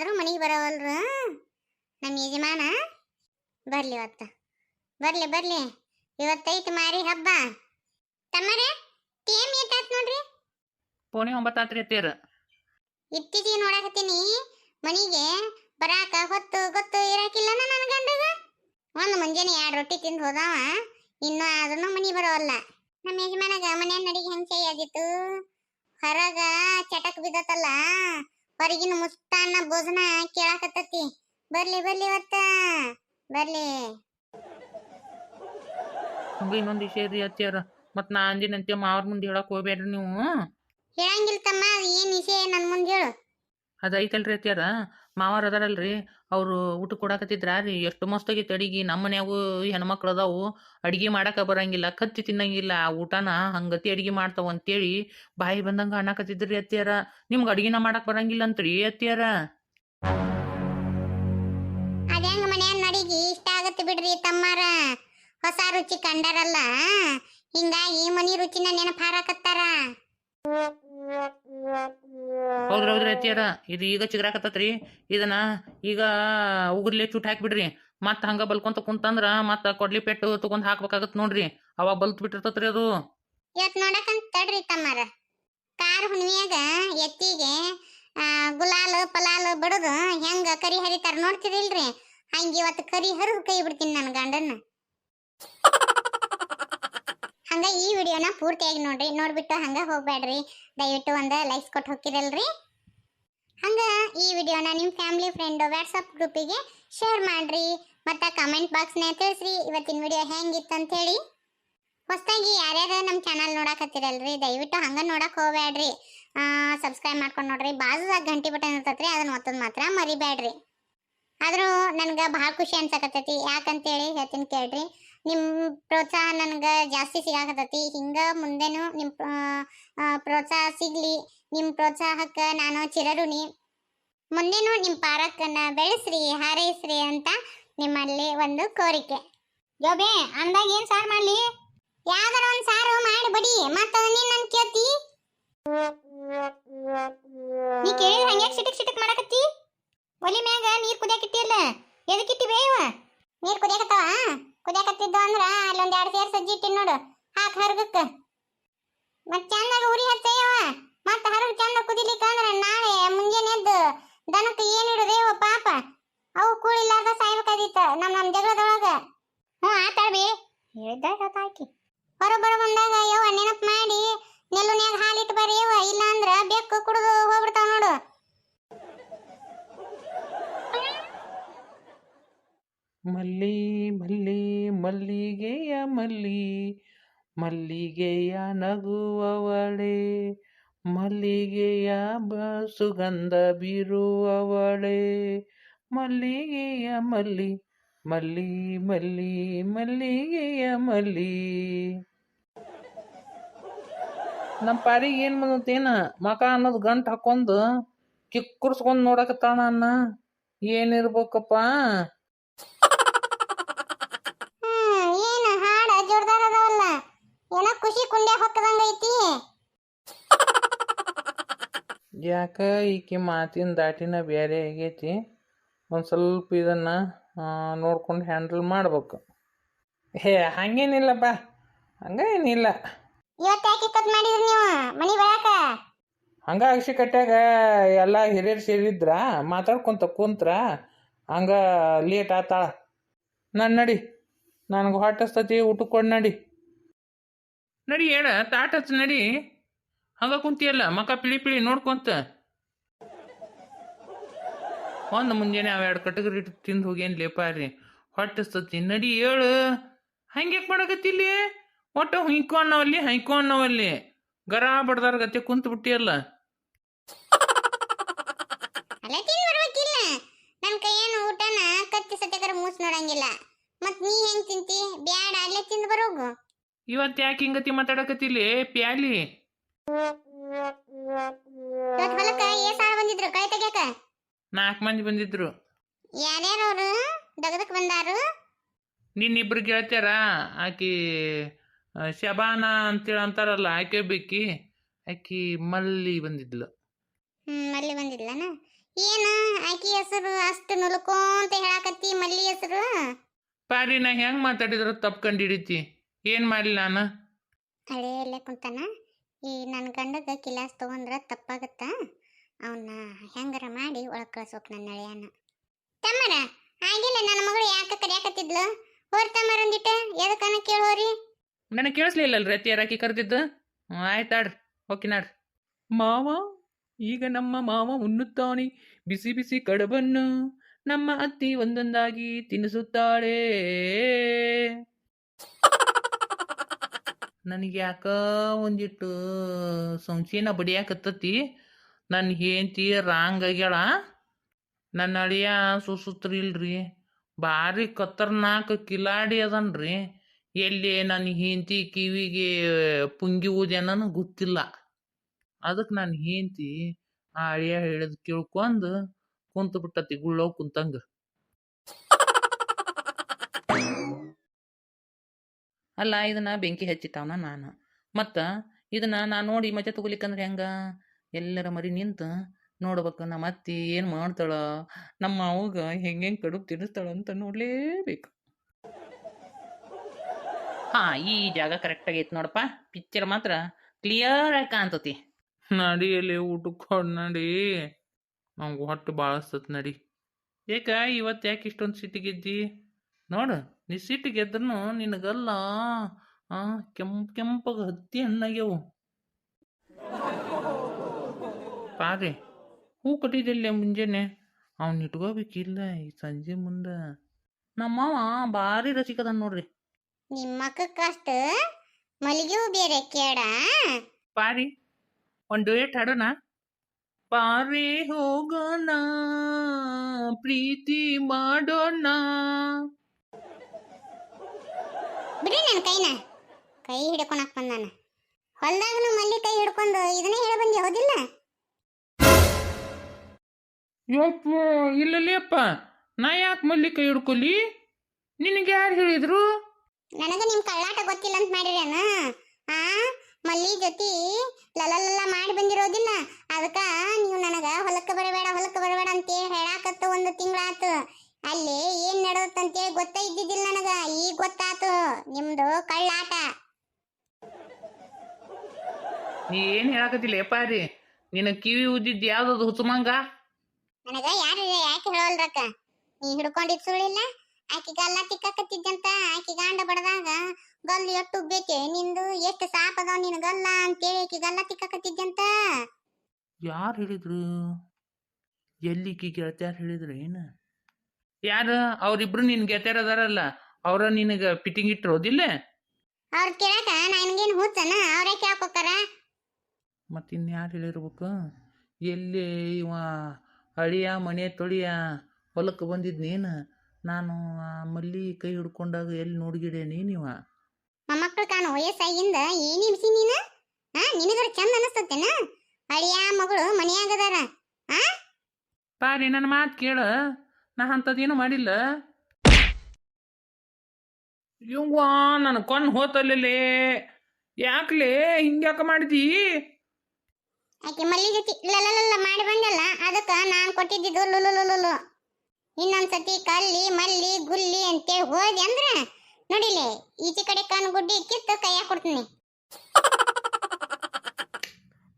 ಆದ್ರೂ ಮನೆಗೆ ಬರೋವಲ್ರು? ನಮ್ಮ ಯಜಮಾನ? ಬರಲಿ ಇವತ್ತು. ಬರಲಿ ಬರಲಿ. ಇವತ್ತೈತಿ ಮಾರಿ ಹಬ್ಬ. ತಮ್ಮರೇ ಟೇಮ್ ಏಟಾತ್ ನೋಡ್ರಿ? ಪೋಣಿ ಒಂಬತ್ತಾತ್ರಿ ಅತ್ತೀರ ಇತ್ತೀಚಿಗೆ ನೋಡಕತ್ತೀನಿ ಮನಿಗೆ ಬರಾಕ ಹೊತ್ತು ಗೊತ್ತು ಇರಾಕಿಲ್ಲ ನನ್ನ ಗಂಡಗ? ಒಂದು ಮುಂಜಾನೆ ಎರಡು ರೊಟ್ಟಿ ತಿಂದು ಹೋದವ. ಇನ್ನು ಆದ್ರೂ ಮನಿ ಬರೋವಲ್ಲ. ನಮ್ಮ ಯಜಮಾನಗ ಮನೆ ನಡಿಗೆ ಹೆಂಗೆ ಆಗಿತ್ತು ಹೊರಗ ಚಟಕ್ ಬಿದ್ದತಲ್ಲ ಹೊರಗಿನ ಮುಸ್ತಾನ ಭೋಜನ ಕೇಳಾಕತ್ತತಿ. ಬರ್ಲಿ ಬರ್ಲಿ ಇವತ್ತ ಬರ್ಲಿ. ಇನ್ನೊಂದು ವಿಷಯ ರೀ ಅತ್ತೀರ ಮತ್ ನಾ ಅಂದಿನಂತೆ ಮಾವ್ರ ಮುಂದೆ ಹೇಳಕ್ ಹೋಗ್ಬೇಡ್ರಿ ನೀವು. ಹೇಳಂಗಿಲ್ಲ ತಮ್ಮ ಏನು ವಿಷಯ ನನ್ ಮುಂದೆ ಹೇಳು. ಅದೈತಲ್ರಿ ಐತಲ್ರಿ ಅತ್ಯಾರ ಮಾವಾರ ಅದಾರಲ್ರಿ. ಅವರು ಊಟ ಕೊಡಾಕತ್ತಿದ್ರ, ರೀ ಎಷ್ಟು ಮಸ್ತ್ ಆಗೈತೆ ಅಡಿಗೆ. ನಮ್ಮ ಮನ್ಯಾಗೂ ಹೆಣ್ಮಕ್ಳು ಅದಾವು, ಅಡಿಗೆ ಮಾಡಾಕ ಬರಂಗಿಲ್ಲ, ಕತ್ತಿ ತಿನ್ನಂಗಿಲ್ಲ, ಆ ಊಟನ ಹಂಗತಿ ಅಡಿಗೆ ಮಾಡ್ತಾವ ಅಂತೇಳಿ ಬಾಯಿ ಬಂದಂಗ ಅನ್ನಕತ್ತಿದ್ರಿ ಅತ್ತಿಯರ. ನಿಮ್ಗೆ ಅಡಿಗೆನ ಮಾಡಕ್ ಬರಂಗಿಲ್ಲ ಅಂತ್ರಿ ಅತ್ತಿಯರ ಅದ್ಯಾಂಗ ಮನ್ಯಾನ ಅಡಿಗೆ ಇಷ್ಟ ಆಗತ್ತೆ ಬಿಡ್ರಿ ತಮ್ಮಾರ. ಹೊಸ ರುಚಿ ಕಂಡಾರಲ್ಲ, ಹಿಂಗಾಗಿ ಮನಿ ರುಚಿನ ನೆನಪು ಹಾರಾಕತ್ತಾರ. ಹೌದ್ರಿ ಹೌದ್ರಿ ಅತ್ತಿಯರ. ಇದು ಈಗ ಚಿಗ್ರಾಕತ್ತತ್ರಿ. ಇದನ್ನ ಈಗ ಉಗುರ್ಲೆ ಚೂಟ್ ಹಾಕ್ಬಿಡ್ರಿ. ಮತ್ತ ಹಂಗ ಬಲ್ಕೊಂತ ಕುಂತಂದ್ರ ಮತ್ತ ಕೊಡ್ಲಿ ಪೆಟ್ಟು ತಗೊಂಡ್ ಹಾಕ್ಬೇಕಾಗತ್ ನೋಡ್ರಿ. ಅವಾಗ ಬಲ್ತ್ ಬಿಟ್ಟಿರ್ತತ್ರಿ ಅದು. ಇವತ್ ನೋಡಕಂತ ತಡ್ರಿ ತಮ್ಮಾರ. ಕಾರ್ ಹುಣ್ಣಿಮ್ಯಾಗ ಎತ್ತಿಗೆ ಗುಲಾಲ್, ಪಲಾಲ್ ಬಡದು ಹೆಂಗ ಕರಿ ಹರಿತಾರ ನೋಡ್ತಿರಿಲ್ರಿ. ಹಂಗ ಇವತ್ತು ಕರಿ ಹರಿದು ಕೈ ಬಿಡ್ತೀನಿ ನನ್ನ ಗಂಡನ್ನ. ಹಂಗ ಈ ವಿಡಿಯೋನ ಪೂರ್ತಿಯಾಗಿ ನೋಡ್ರಿ, ನೋಡ್ಬಿಟ್ಟು ಹಂಗ ಹೋಗ್ಬೇಡ್ರಿ. ದಯವಿಟ್ಟು ಒಂದ ಲೈಕ್ಸ್ ಕೊಟ್ಟು ಹೋಗಿರಲ್ರಿ ಹಂಗ ಈ ವಿಡಿಯೋನ ನಿಮ್ಮ ಫ್ಯಾಮಿಲಿ ಫ್ರೆಂಡ್ ವಾಟ್ಸಪ್ ಗ್ರೂಪಿಗೆ ಶೇರ್ ಮಾಡ್ರಿ. ಮತ್ತು ಕಮೆಂಟ್ ಬಾಕ್ಸ್ನ ತಿಳಿಸ್ರಿ, ಇವತ್ತಿನ ವಿಡಿಯೋ ಹೆಂಗಿತ್ತು ಅಂತ ಹೇಳಿ ಹೊಸದಾಗಿ ಯಾರ್ಯಾರು ನಮ್ಮ ಚಾನಲ್ ನೋಡಕತ್ತಿರಲ್ರಿ, ದಯವಿಟ್ಟು ಹಂಗ ನೋಡಕ್ ಹೋಗ್ಬೇಡ್ರಿ. ಸಬ್ಸ್ಕ್ರೈಬ್ ಮಾಡ್ಕೊಂಡು ನೋಡ್ರಿ. ಬಾಜುದಾಗ ಗಂಟೆ ಬಟನ್ ಇರ್ತೈತ್ರಿ ಅದನ್ನ ಒತ್ತೋದು ಮಾತ್ರ ಮರಿಬೇಡ್ರಿ. ಆದ್ರೂ ನನ್ಗೆ ಭಾಳ ಖುಷಿ ಅನ್ಸಕತ್ತೈತಿ. ಯಾಕಂತೇಳಿ ಹೇಳ್ತೀನಿ ಕೇಳ್ರಿ. ನಿಮ್ಮ ಪ್ರೋತ್ಸಾಹ ನನ್ಗೆ ಜಾಸ್ತಿ ಸಿಗಾಕತ್ತೈತಿ. ಹಿಂಗ ಮುಂದೆನೂ ನಿಮ್ಮ ಪ್ರೋತ್ಸಾಹ ಸಿಗ್ಲಿ. ನಿಮ್ಮ ಪ್ರೋತ್ಸಾಹಕ್ಕೆ ನಾನು ಚಿರಋಣಿ. ಮುಂದೇನು ನಿಮ್ಮ ಪಾರಕನ್ನ ಬೆಳೆಸ್ರಿ, ಹಾರೈಸ್ರಿ ಅಂತ ನಿಮ್ಮಲ್ಲಿ ಒಂದು ಕೋರಿಕೆ. ಜೋಬೆ ಅಂದಾಗ ಏನು ಸಾರ್ ಮಾಡ್ಲಿ? ಯಾವ್ದಾರ ಒಂದ್ ಸಾರು ಮಾಡಿ ಬಡಿ. ಮತ್ತ ನೀನ್ ಕೇಳ್ತಿ? ನೀ ಕೇಳಿದ್ರ ಹಂಗ್ಯಾಕ್ ಸಿಟಕ್ ಸಿಟಕ್ ಮಾಡಕತ್ತಿ? ಒಲಿ ಮ್ಯಾಗ ನೀರು ಕುದಿಯಾಕ ಇಟ್ಟಿಯಲ್ಲ ಬೇಯುವ ನೀರು ಬೇಯವ ನೀರ್ ಕುದಿಯಾಕತ್ತಾವ? ಕುದಿಯಾಕತ್ತಿದ್ದು ಅಂದ್ರ ಅಲ್ಲೊಂದ್ ಎರಡ್ ಸೇರ್ ಸಜ್ಜಿ ಇಟ್ಟಿ ನೋಡು. ಹಾಕ್ ಹರ್ಗಕ್ಕ. ಮತ್ ಚಂದಾಗ ಉರಿ ಹಚ್ಚಯ್ಯವ ಮತ್ ಹರಗ್ ಚಂದ ಕುದಿಲಿಕ್ಕ ಅಂದ್ರ ನಾಳೆ ಮುಂಜಾನೆ ಎದ್ದು ದನಕ್ಕೆ ಏನ್ ಇಡುದೇವ ಪಾಪ. ಅವು ಕೂಳಿಲ್ಲಾರ್ದ ಸಾಯ್ಬೇಕಾದಿತ್ತ ನಮ್ ನಮ್ ಜಗಳದೊಳಗ. ಹ್ಞೂ ಆತಾಳ್ಬಿ ಹೇಳಿದ್ದಾಗ ಆಕಿ. ಹೊರ ಬರ ಬಂದಾಗ ಯವ್ವ ನೆನಪು ಮಾಡಿ ನೆಲ್ಲುನ್ಯಾಗ ಹಾಲಿಟ್ಟು ಬರ್ರಿ ಇಲ್ಲ ಅಂದ್ರ ಬೆಕ್ಕು ಕುಡಿದು ಹೋಗ್ಬಿಡ್ತಾವ ನೋಡು. ಮಲ್ಲಿ ಮಲ್ಲಿಗೆಯ ಮಲ್ಲಿ, ಮಲ್ಲಿಗೆಯ ನಗುವವಳೆ, ಮಲ್ಲಿಗೆಯ ಬ ಸುಗಂಧ ಬೀರುವವಳೆ, ಮಲ್ಲಿಗೆಯ ಮಲ್ಲಿ ಮಲ್ಲಿ ಮಲ್ಲಿ, ಮಲ್ಲಿಗೆಯ ಮಲ್ಲಿ. ನಮ್ಮ ಪಾರಿಗೆ ಏನು ಬಂದತ್ತೇನ ಮಕ ಅನ್ನೋದು ಗಂಟು ಹಾಕೊಂಡು ಕಿಕ್ಕುರ್ಸ್ಕೊಂಡು ನೋಡಕತ್ತಾಣ ಅನ್ನ? ಏನಿರ್ಬೇಕಪ್ಪ ಹ್ಮ್ ಏನು ಹಾಡ ಜೋರ್ದಾರ್ ಅದಾವಲ್ಲ ಏನೋ ಖುಷಿ ಕುಂಡ್ಯ ಹೊಕ್ಕದಂಗ ಐತಿ ಯಾಕ ಈಕೆ ಮಾತಿನ ದಾಟಿನ ಬೇರೆ ಆಗೈತಿ ಒಂದು ಸ್ವಲ್ಪ ಇದನ್ನು ನೋಡ್ಕೊಂಡು ಹ್ಯಾಂಡಲ್ ಮಾಡ್ಬೇಕು. ಹೇ ಹಂಗೇನಿಲ್ಲಪ್ಪ ಹಂಗೇನಿಲ್ಲ. ಇವತ್ತು ಯಾಕೆ ಇಷ್ಟೊತ್ತು ಮಾಡಿದ್ರಿ ನೀವು? ಮನಿ ಬರಾಕ ಹಂಗ ಅಕ್ಷಿ ಕಟ್ಟಾಗ ಎಲ್ಲ ಹಿರಿಯರು ಸೇರಿದ್ರ ಮಾತಾಡ್ಕೊಂತ ಕುಂತ್ರ ಹಂಗ ಲೇಟ್ ಆತಾಳ. ನನ್ನ ನಡಿ ನನಗೆ ಹೊಟ್ಟಸ್ತತಿ ಊಟಕ್ಕೆ ಕೊಡು ನಡಿ. ನಡಿ ಹೇಳ ತಾಟ ಹಚ್ಚ್ ನಡಿ. ಹಂಗ ಕುಂತಿಯಲ್ಲ ಮಕ ಪಿಳಿ ಪಿಳಿ ನೋಡ್ಕೊಂತ. ಒಂದು ಮುಂಜಾನೆ ಅವ ಎರಡು ಕಟಗರಿ ತಿಂದು ಹೋಗೇನು ಲೇಪ ರೀ ಹೊಟ್ಟಸ್ತತಿ ನಡಿ ಹೇಳು ಹಂಗ್ಯಾಕೆ ಮಾಡಕತ್ತಿಲ್ಲಿ ಒಟ್ಟು ಹಿಂಕೋ ಅನ್ನವಲ್ಲಿ ಹೈಕು ಅನ್ನವಲ್ಲಿ. ಗರ ಬಡ್ದಾರ ಗತೆ ಕುಂತ ಬಿಟ್ಟಿಯಲ್ಲ. ಅಲ್ಲ ತಿನ್ ಬರ್ಬೇಕಿಲ್ಲ. ನನ್ ಕೈಯೇನು ಊಟನ ಕತ್ತಿ ಸತ್ಯಕರ ಮೂಸ್ ನೋಡಂಗಿಲ್ಲ. ಮತ್ ನೀ ಹೆಂಗ್ ತಿಂತಿ? ಬ್ಯಾಡ ಅಲ್ಲೇ ತಿಂದು ಬರೋಗು. ಇವತ್ತು ಯಾಕೆ ಹಿಂಗತಿ ಮಾತಾಡಕತ್ತಿಲ್ಲಿ ಪ್ಯಾಲಿ. ಇವತ್ ಹೊಲಕ್ಕ ಏ ಸಾಲ ಬಂದಿದ್ರು? ಕೈ ತೆಗ್ಯಾಕ? ನಾಲ್ಕು ಮಂದಿ ಬಂದಿದ್ರು. ಯಾರ್ಯಾರು ಅವ್ರು? ದಗದಕ್ ಬಂದಾರು? ನಿನ್ನಿಬ್ರು ಗೆಳತ್ಯಾರ ಆಕಿ ಆ, ಶಬಾನ ಅಂತೇಳಿ ಅಂತಾರಲ್ಲ ಆಕೆ ಬೇಕಿ? ಆಕಿ ಮಲ್ಲಿ ಬಂದಿದ್ಲು. ಹ್ಮ್ ಅಲ್ಲಿ ಬಂದಿದ್ಲನ? ಏನ? ಆಕಿ ಹೆಸರು ಅಷ್ಟು ನುಲ್ಕೊಂತ ಹೇಳಾಕತ್ತಿ ಮಲ್ಲಿ ಹೆಸರು? ಪಾರಿ ನಾ ಹೆಂಗ್ ಮಾತಾಡಿದ್ರು ತಪ್ಕೊಂಡು ಹಿಡಿತಿ ಏನ್ ಮಾಡ್ಲಿ ನಾನು? ಅಳೇ ಅಲ್ಲೇ ಕುಂತಾನ? ಈ ನನ್ನ ಗಂಡಗ ಕಿಲಾಸ್ ತಗೊಂಡ್ರ ತಪ್ಪಾಗತ್ತ? ಅವನ್ನ ಹೆಂಗಾರ ಮಾಡಿ ಒಳಗ್ ಕಳ್ಸೋಕ್ ನನ್ನ ಅಳಿಯನ ತಮ್ಮರ, ಆಗಿಲ್ಲ, ನನ್ನ ಮಗಳು ಯಾಕೆ ಕರ್ಯಾಕತ್ತಿದ್ಲು ಹೋರ್ ತಮ್ಮರ ಒಂದಿಟ್ಟ ಎದಕ್ಕನ ಕೇಳೋರಿ ನನ್ನ ಕೇಳಿಸ್ಲಿಲ್ಲಲ್ರಿ ಅತ್ತಿ ಯಾರಾಕಿ ಕರೆದಿದ್ದು? ಆಯ್ತಾಡ್ರಿ ಓಕೆ ನಾಡ್ರಿ. ಮಾವ, ಈಗ ನಮ್ಮ ಮಾವ ಉಣ್ಣುತ್ತಾನೆ, ಬಿಸಿ ಬಿಸಿ ಕಡಬನ್ನು ನಮ್ಮ ಅತ್ತಿ ಒಂದೊಂದಾಗಿ ತಿನ್ನಿಸುತ್ತಾಳೆ. ನನಗೆ ಯಾಕ ಒಂದಿಟ್ಟು ಸಂಶಯನ ಬಡಿಯಾಕತ್ತತಿ? ನನ್ನ ಹೆಂಡತಿ ರಾಂಗ್ ಆಗ್ಯಾಳ. ನನ್ನ ಅಳಿಯ ಸುಸುತ್ರಿ ಇಲ್ರಿ ಭಾರಿ ಖತರ್ನಾಕ್ ಕಿಲಾಡಿ ಅದನ್ರಿ. ಎಲ್ಲಿ ನನ್ನ ಹೆಂಡತಿ ಕಿವಿಗೆ ಪುಂಗಿ ಊದ್ಯಾನನು ಗೊತ್ತಿಲ್ಲ. ಅದಕ್ಕೆ ನನ್ನ ಹೆಂಡತಿ ಆ ಅಳಿಯ ಹೇಳಿದ್ ಕೇಳ್ಕೊಂಡು ಕುಂತು ಬಿಟ್ಟತಿ ಗುಳ್ಳೋ ಕುಂತಂಗ. ಅಲ್ಲ ಇದನ್ನ ಬೆಂಕಿ ಹಚ್ಚಿಟ್ಟವನ ನಾನು. ಮತ್ತು ಇದನ್ನ ನಾನು ನೋಡಿ ಮಜಾ ತಗೊಲಿಕ್ಕಂದ್ರೆ ಹೆಂಗ? ಎಲ್ಲರ ಮರಿ ನಿಂತು ನೋಡ್ಬೇಕು ನಮ್ಮ ಅತ್ತಿ ಏನು ಮಾಡ್ತಾಳ? ನಮ್ಮ ಅವಾಗ ಹೆಂಗೆ ಹೆಂಗೆ ಕಡುಬು ತಿನ್ನಿಸ್ತಾಳ ಅಂತ ನೋಡಲೇಬೇಕು. ಹಾ, ಈ ಜಾಗ ಕರೆಕ್ಟ್ ಆಗೈತೆ ನೋಡಪ್ಪ. ಪಿಕ್ಚರ್ ಮಾತ್ರ ಕ್ಲಿಯರ್ ಆಗಿ ಕಾಣ್ತತಿ. ನಡಿಯಲ್ಲಿ ಊಟಕ್ಕೆ ನಡಿ. ನಂಗೆ ಹೊಟ್ಟು ಭಾಳಸ್ತತ್ ನಡಿ. ಏಕ, ಇವತ್ತು ಯಾಕೆ ಇಷ್ಟೊಂದು ಸಿಟಿಗಿದ್ದಿ ನೋಡು. ನೀ ಸಿಟ್ಟಿಗೆದ್ರೂ ನಿನಗಲ್ಲ ಆ ಕೆಂಪ್ ಕೆಂಪಗೆ ಹತ್ತಿ ಹಣ್ಣಾಗ್ಯವು. ಪಾರೆ ಹೂ ಕಟ್ಟಿದ್ದಿಲ್ಲ ಮುಂಜಾನೆ ಅವ್ನು ಇಟ್ಕೋಬೇಕಿಲ್ಲ ಈ ಸಂಜೆ ಮುಂದೆ. ನಮ್ಮವ ಭಾರಿ ರಸಿಕದ ನೋಡ್ರಿ. ನಿಮ್ಮ ಮಕ್ಕಕ್ಕಷ್ಟು ಮಲ್ಲಿಗೆ ಬೇರೆ ಕೇಡ. ಪಾರಿ ಒಂದು ಡೇಟ್ ಹಾಡೋಣ. ಪಾರಿ ಹೋಗೋಣ ಪ್ರೀತಿ ಮಾಡೋಣ. ನನ್ನ ಕೈನ? ಕೈ ಹಿಡ್ಕೊಳಕ್ ಬಂದಾನ. ಹೊಲ್ದಾಗನು ಮಲ್ಲಿ ಕೈ ಹಿಡ್ಕೊಂಡು ಇದನ್ನೇ ಹೇಳ ಬಂದಿ ಹೌದಿಲ್ಲ? ಯಪ್ಪ ಇಲ್ಲಲ್ಲಪ್ಪ ನಾ ಯಾಕೆ ಮಲ್ಲಿ ಕೈ ಹಿಡ್ಕೊಲಿ? ನಿನಗೆ ಯಾರು ಹೇಳಿದ್ರು? ನನಗೆ ನಿಮ್ ಕಳ್ಳಾಟ ಗೊತ್ತಿಲ್ಲ ಅಂತ ಮಾಡಿರೇನ ಆ ಮಲ್ಲಿ ಜೊತೆ ಲಲಲಲ್ಲ ಮಾಡಿ ಬಂದಿರೋದಿಲ್ಲ. ಅದಕ್ಕ ನೀವು ನನಗ ಹೊಲಕ್ಕೆ ಬರಬೇಡ ಹೊಲಕ್ಕೆ ಬರಬೇಡ ಅಂತ ಹೇಳಾಕತ್ತ ಒಂದು ತಿಂಗಳಾತು. ಅಲ್ಲಿ ಏನ್ ನಡೆದತ್ತಂತೇಳಿ ಗೊತ್ತ ಇದ್ದಿದ್ದಿಲ್ಲ ನನಗ. ಈಗ ಗೊತ್ತಾತು ನಿಮ್ದು ಕಳ್ಳಾಟ. ನೀ ಏನು ಹೇಳಕತ್ತಿಲ್ಲ ಯಪ್ಪಾರಿ ನಿನ್ನ ಕಿವಿ ಉದ್ದಿದ್ದು ಯಾವ್ದದು ಹುಸುಮಂಗ? ನನಗ ಯಾರು ಯಾಕೆ ಹೇಳೋಲ್ರಕ್ಕ ನೀ ಹಿಡ್ಕೊಂಡಿದ್ ಸುಳ್ಳಿಲ್ಲ? ಆಕಿ ಗಲ್ಲ ತಿಕ್ಕಾಕತ್ತಿದ್ದಂತ ಆಕಿ ಗಾಂಡ ಬಡದಾಗ ಗಲ್ ಎಷ್ಟು ಉಬ್ಬೇಕೆ? ನಿಂದು ಎಷ್ಟು ಸಾಪ್ ಅದಾವ ನಿನ್ ಗಲ್ಲ ಅಂತೇಳಿ ಆಕಿ ಗಲ್ಲ ತಿಕ್ಕಾಕತ್ತಿದ್ದಂತ ಯಾರು ಹೇಳಿದ್ರು? ಎಲ್ಲಿಕಿ ಗೆಳತ್ಯಾರು ಹೇಳಿದ್ರು ಏನು? ಯಾರು? ಅವರಿಬ್ರು ನಿನ್ ಗೆಳತ್ಯಾರ ಅದಾರಲ್ಲ ಅವ್ರ ನಿನಗ ಫಿಟ್ಟಿಂಗ್ ಇಟ್ಟಿರೋದಿಲ್ಲ? ಅವ್ರ ಕೇಳಕ ನನಗೇನು ಹುಚ್ಚನ ಅವರೇ ಕೇಳ್ಕೊತಾರ ಮತ್ತೆ ಇನ್ಯಾರು ಹೇಳಿರ್ಬೇಕು? ಎಲ್ಲಿ ಇವ ಅಳಿಯ ಮನೆ ತೊಳಿಯ ಹೊಲಕ್ಕೆ ಬಂದಿದ್ನೇನು ನಾನು? ಆ ಮಲ್ಲಿ ಕೈ ಹಿಡ್ಕೊಂಡಾಗ ಎಲ್ಲಿ ನೋಡ್ಗಿಡೆ ನೀನಿವ ಮೊಮ್ಮಕ್ಕಳು ಕಾಣು ವಯಸ್ಸಾಗಿಂದ ಏನ್ ಹಿಂಸಿ ನೀನು? ಹಾ ನಿನಗರ ಚಂದ ಅನಸ್ತತೇನ ಅಳಿಯ ಮಗಳು ಮನೆಯಾಗದಾರ ಹಾ ಪಾರಿ ನನ್ನ ಮಾತು ಕೇಳ. ನಾ ಅಂಥದ್ದೇನು ಮಾಡಿಲ್ಲ. ಇವ್ವಾ ನನ್ನ ಕೊನ್ ಹೋತಲ್ಲೇ ಯಾಕ್ಲೆ? ಹಿಂಗ್ಯಾಕ ಮಾಡಿದಿ? ಆಕೆ ಮಲ್ಲಿ ಜೊತೆ ಲಲಲಲ್ಲ ಮಾಡಿ ಬಂದಲ್ಲ ಅದಕ್ಕ ನಾನು ಕೊಟ್ಟಿದ್ದಿದ್ದು ಲುಲುಲುಲುಲು ಇನ್ನೊಂದ್ಸತಿ ಕಲ್ಲಿ ಮಲ್ಲಿ ಗುಲ್ಲಿ ಅಂತೇಳಿ ಹೋದೆ ಅಂದ್ರ ನೋಡಿಲೆ ಈಚೆ ಕಡೆ ಕಣ್ ಗುಡ್ಡಿ ಕಿತ್ತು ಕೈಯಾಗ ಕೊಡ್ತೀನಿ.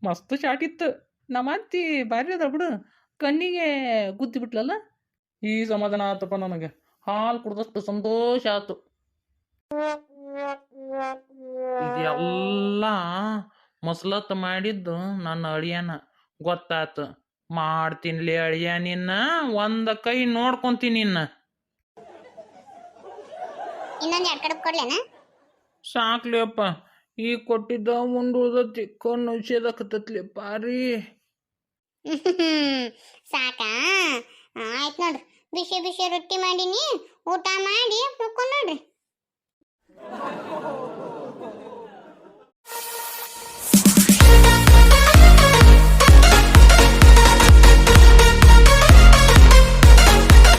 ಮಸ್ತ್ ಶಾಕಿತ್ತು ಇತ್ತು. ನಮ್ಮ ಅತ್ತಿ ಭಾರಿ ಅದ ಬಿಡು. ಕಣ್ಣಿಗೆ ಗುದ್ದಿ ಬಿಟ್ಲಲ್ಲ? ಈ ಸಮಾಧಾನ ಆತಪ್ಪ ನನಗೆ. ಹಾಲು ಕುಡ್ದಷ್ಟು ಸಂತೋಷ ಆತು. ಇದೆಲ್ಲ ಮಸ್ಲತ್ ಮಾಡಿದ್ದು ನನ್ನ ಅಳಿಯನ. ಗೊತ್ತಾತು. ಮಾಡ್ತೀನಿ ಅಳಿಯ ನಿನ್ನ? ಒಂದ ಕೈ ನೋಡ್ಕೊಂತೀನಿ ನಿನ್ನ. ಸಾಕ್ಲಿ ಅಪ್ಪ ಈ ಕೊಟ್ಟಿದ್ದ ಮುಂಡುದತಿ ಕಣ್ಣು ತತ್ಲಿ ಪಾರಿ. ಬಿಸಿ ಬಿಸಿ ರೊಟ್ಟಿ ಮಾಡೀನಿ ಊಟ ಮಾಡಿ ಮುಕ್ಕೊಂಡು ನೋಡ್ರಿ.